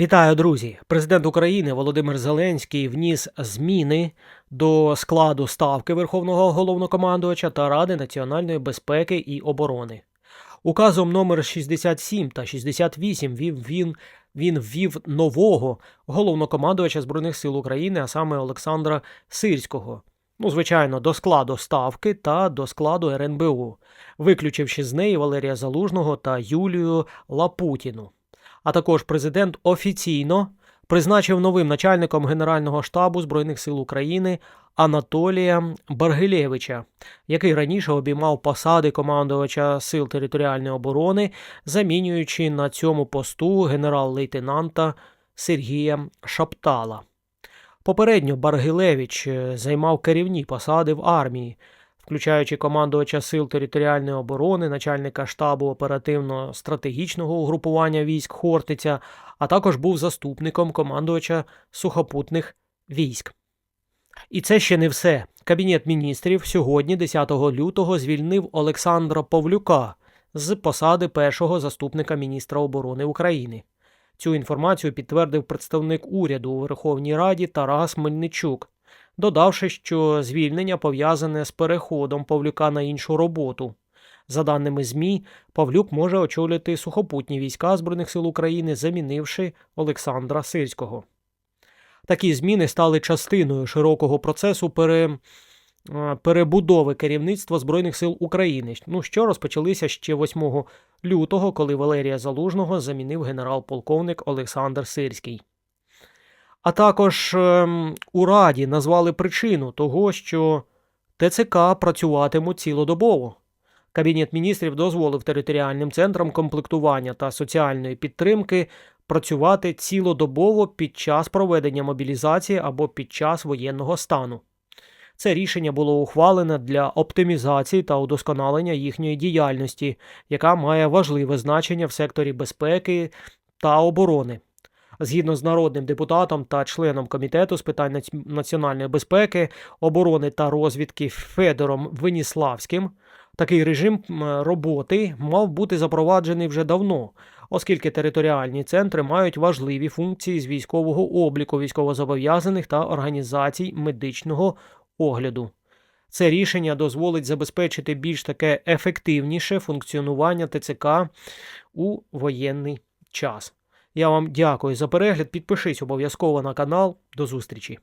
Вітаю, друзі! Президент України Володимир Зеленський вніс зміни до складу ставки Верховного головнокомандувача та Ради національної безпеки і оборони. Указом номер 67 та 68 вів він, він ввів нового головнокомандувача Збройних сил України, а саме Олександра Сирського. Ну, звичайно, до складу ставки та до складу РНБУ, виключивши з неї Валерія Залужного та Юлію Лапутіну. А також президент офіційно призначив новим начальником Генерального штабу Збройних сил України Анатолія Баргилєвича, який раніше обіймав посади командувача Сил територіальної оборони, замінюючи на цьому посту генерал-лейтенанта Сергія Шаптала. Попередньо Баргилевич е, займав керівні посади в армії, включаючи командувача Сил територіальної оборони, начальника штабу оперативно-стратегічного угрупування військ Хортиця, а також був заступником командувача сухопутних військ. І це ще не все. Кабінет міністрів сьогодні, 10 лютого, звільнив Олександра Павлюка з посади першого заступника міністра оборони України. Цю інформацію підтвердив представник уряду у Верховній Раді Тарас Мельничук, додавши, що звільнення пов'язане з переходом Павлюка на іншу роботу. За даними ЗМІ, Павлюк може очолити сухопутні війська Збройних сил України, замінивши Олександра Сирського. Такі зміни стали частиною широкого процесу пере... е, перебудови керівництва Збройних сил України, ну, що розпочалися ще 8 лютого, коли Валерія Залужного замінив генерал-полковник Олександр Сирський. А також ем, у Раді назвали причину того, що ТЦК працюватимуть цілодобово. Кабінет міністрів дозволив територіальним центрам комплектування та соціальної підтримки працювати цілодобово під час проведення мобілізації або під час воєнного стану. Це рішення було ухвалене для оптимізації та удосконалення їхньої діяльності, яка має важливе значення в секторі безпеки та оборони. Згідно з народним депутатом та членом комітету з питань національної безпеки, оборони та розвідки Федором Веніславським, такий режим роботи мав бути запроваджений вже давно, оскільки територіальні центри мають важливі функції з військового обліку військовозобов'язаних та організацій медичного огляду. Це рішення дозволить забезпечити більш таке ефективніше функціонування ТЦК у воєнний час. Я вам дякую за перегляд. Підпишись обов'язково на канал. До зустрічі!